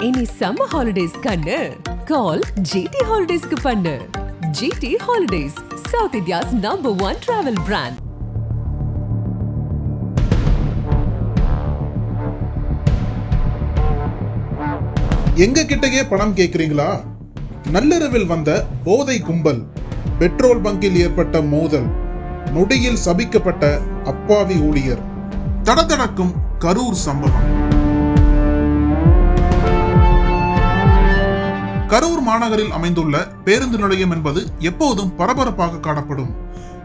இனி summer holidays கண்ணு. கால் GT ஹாலிடேஸ்க்கு பண்ணு. GT holidays south India's number one travel brand எங்க கிட்டயே பணம் கேக்குறீங்களா? நள்ளிரவில் வந்த போதை கும்பல் பெட்ரோல் பங்கில் ஏற்பட்ட மோதல் நொடியில் சபிக்கப்பட்ட அப்பாவி ஊழியர். தடதடக்கும் கரூர் சம்பவம். கரூர் மாநகரில் அமைந்துள்ள பேருந்து நிலையம் என்பது எப்போதும் பரபரப்பாக காணப்படும்.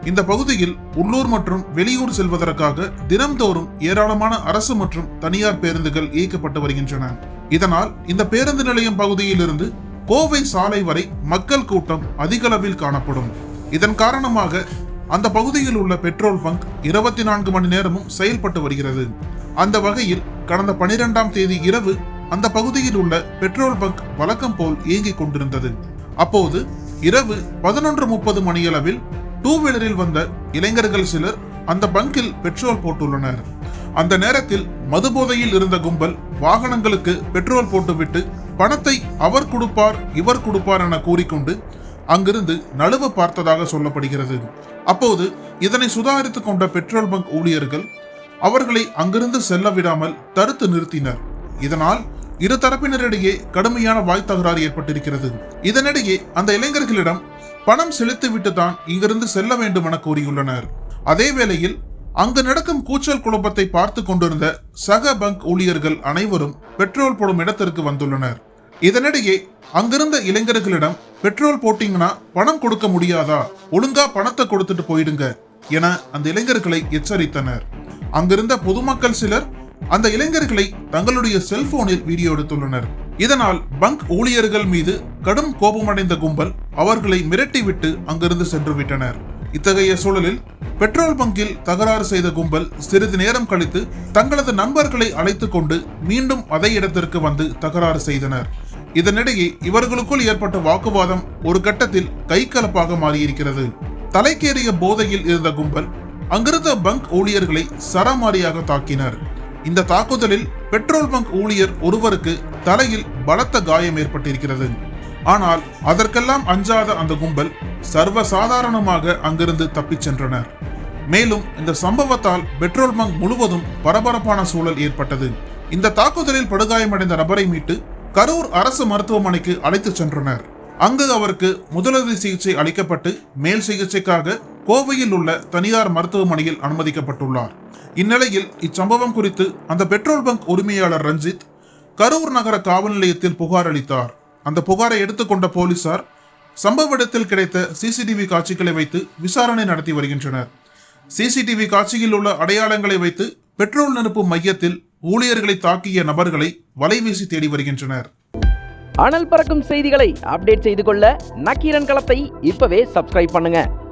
இந்த பகுதியில் உள்ளூர் மற்றும் வெளியூர் செல்வதற்காக தினம்தோறும் ஏராளமான அரசு மற்றும் தனியார் பேருந்துகள் இயக்கப்பட்டு வருகின்றன. இதனால் இந்த பேருந்து நிலையம் பகுதியிலிருந்து கோவை சாலை வரை மக்கள் கூட்டம் அதிகளவில் காணப்படும். இதன் காரணமாக அந்த பகுதியில் உள்ள பெட்ரோல் பங்க் இருபத்தி நான்கு மணி நேரமும் செயல்பட்டு வருகிறது. அந்த வகையில் கடந்த பனிரெண்டாம் தேதி இரவு அந்த பகுதியில் உள்ள பெட்ரோல் பங்க் வழக்கம் போல் இயங்கிக் கொண்டிருந்தது. அப்போது இரவு பதினொன்று முப்பது மணியளவில் டூ வீலரில் வந்த இளைஞர்கள் சிலர் அந்த பங்கில் பெட்ரோல் போட்டுள்ளனர். அந்த நேரத்தில் மதுபோதையில் இருந்த கும்பல் வாகனங்களுக்கு பெட்ரோல் போட்டுவிட்டு பணத்தை அவர் கொடுப்பார் இவர் கொடுப்பார் என கூறிக்கொண்டு அங்கிருந்து நழுவ பார்த்ததாக சொல்லப்படுகிறது. அப்போது இதனை சுதாரித்துக் கொண்ட பெட்ரோல் பங்க் ஊழியர்கள் அவர்களை அங்கிருந்து செல்ல விடாமல் தடுத்து நிறுத்தினர். இதனால் இரு தரப்பினரிடையே கடுமையான வாய் தகராறு ஏற்பட்டிருக்கிறது. இதனிடையே அந்த இளைஞர்களிடம் பணம் செலுத்திவிட்டு தான் இங்கிருந்து செல்ல வேண்டும் என கூறியுள்ளனர். அதே வேளையில் அங்கு நடக்கும் கூச்சல் குழப்பத்தை பார்த்து கொண்டிருந்த சக பங்க் ஊழியர்கள் அனைவரும் பெட்ரோல் போடும் இடத்திற்கு வந்துள்ளனர். இதனிடையே அங்கிருந்த இளைஞர்களிடம் பெட்ரோல் போட்டீங்கன்னா பணம் கொடுக்க முடியாதா? ஒழுங்கா பணத்தை கொடுத்துட்டு போயிடுங்க என அந்த இளைஞர்களை எச்சரித்தனர். அங்கிருந்த பொதுமக்கள் சிலர் அந்த இளைஞர்களை தங்களுடைய செல்போனில் வீடியோ எடுத்துள்ளனர். இதனால் பங்க் ஊழியர்கள் மீது கடும் கோபமடைந்த கும்பல் அவர்களை மிரட்டிவிட்டு அங்கிருந்து சென்று விட்டனர் இத்தகைய சூழலில் பெட்ரோல் பங்கில் தகராறு செய்த கும்பல் சிறிது நேரம் கழித்து தங்களது நண்பர்களை அழைத்து கொண்டு மீண்டும் அதே இடத்திற்கு வந்து தகராறு செய்தனர். இதனிடையே இவர்களுக்குள் ஏற்பட்ட வாக்குவாதம் ஒரு கட்டத்தில் கைகலப்பாக மாறியிருக்கிறது. தலைக்கேறிய போதையில் இருந்த கும்பல் அங்கிருந்த பங்க் ஊழியர்களை சரமாரியாக தாக்கினர். இந்த தாக்குதலில் பெட்ரோல் பங்க் ஊழியர் ஒருவருக்கு தலையில் பலத்த காயம் ஏற்பட்டிருக்கிறது. ஆனால் அதற்கெல்லாம் அஞ்சாத அந்த கும்பல் சர்வ சாதாரணமாக அங்கிருந்து தப்பிச் சென்றனர். மேலும் இந்த சம்பவத்தால் பெட்ரோல் பங்க் முழுவதும் பரபரப்பான சூழல் ஏற்பட்டது. இந்த தாக்குதலில் படுகாயமடைந்த நபரை மீட்டு கரூர் அரசு மருத்துவமனைக்கு அழைத்துச் சென்றனர். அங்கு அவருக்கு முதலுதவி சிகிச்சை அளிக்கப்பட்டு மேல் சிகிச்சைக்காக கோவையில் உள்ள தனியார் மருத்துவமனையில் அனுமதிக்கப்பட்டுள்ளார். இந்நிலையில் இச்சம்பவம் குறித்து அந்த பெட்ரோல் பங்க் உரிமையாளர் ரஞ்சித் கரூர் நகர காவல் நிலையத்தில் புகார் அளித்தார். அந்த புகாரை எடுத்துக்கொண்ட போலீசார் சம்பவ இடத்தில் கிடைத்த சிசிடிவி காட்சிகளை வைத்து விசாரணை நடத்தி வருகின்றனர். சிசிடிவி காட்சியில் உள்ள அடையாளங்களை வைத்து பெட்ரோல் நிரப்பும் மையத்தில் ஊழியர்களை தாக்கிய நபர்களை வலைவீசி தேடி வருகின்றனர். அனல் பறக்கும் செய்திகளை அப்டேட் செய்து கொள்ள நக்கீரன் களத்தை இப்பவே சப்ஸ்கிரைப் பண்ணுங்க.